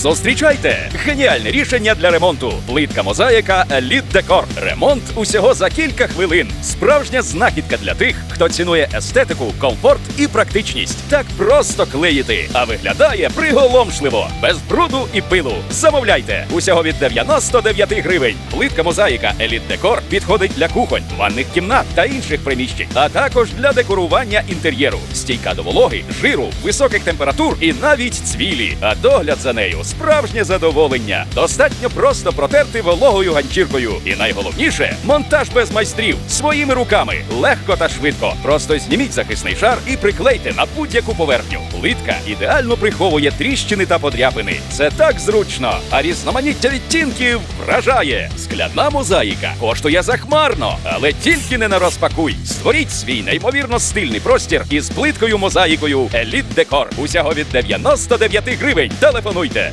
Зустрічайте! Геніальне рішення для ремонту. Плитка мозаїка Elite Декор. Ремонт усього за кілька хвилин. Справжня знахідка для тих, хто цінує естетику, комфорт і практичність. Так просто клеїти, а виглядає приголомшливо, без бруду і пилу. Замовляйте усього від 99 гривень. Плитка мозаїка Elite Decor підходить для кухонь, ванних кімнат та інших приміщень, а також для декорування інтер'єру. Стійка до вологи, жиру, високих температур і навіть цвілі. А догляд за нею справжнє задоволення. Достатньо просто протерти вологою ганчіркою. І найголовніше монтаж без майстрів своїми руками. Легко та швидко. Просто зніміть захисний шар і приклейте на будь-яку поверхню. Плитка ідеально приховує тріщини та подряпини. Це так зручно, а різноманіття відтінків вражає. Скляна мозаїка коштує захмарно, але тільки не на розпакуй. Створіть свій неймовірно стильний простір із плиткою мозаїкою Elite Decor. Усього від 99 гривень. Телефонуйте.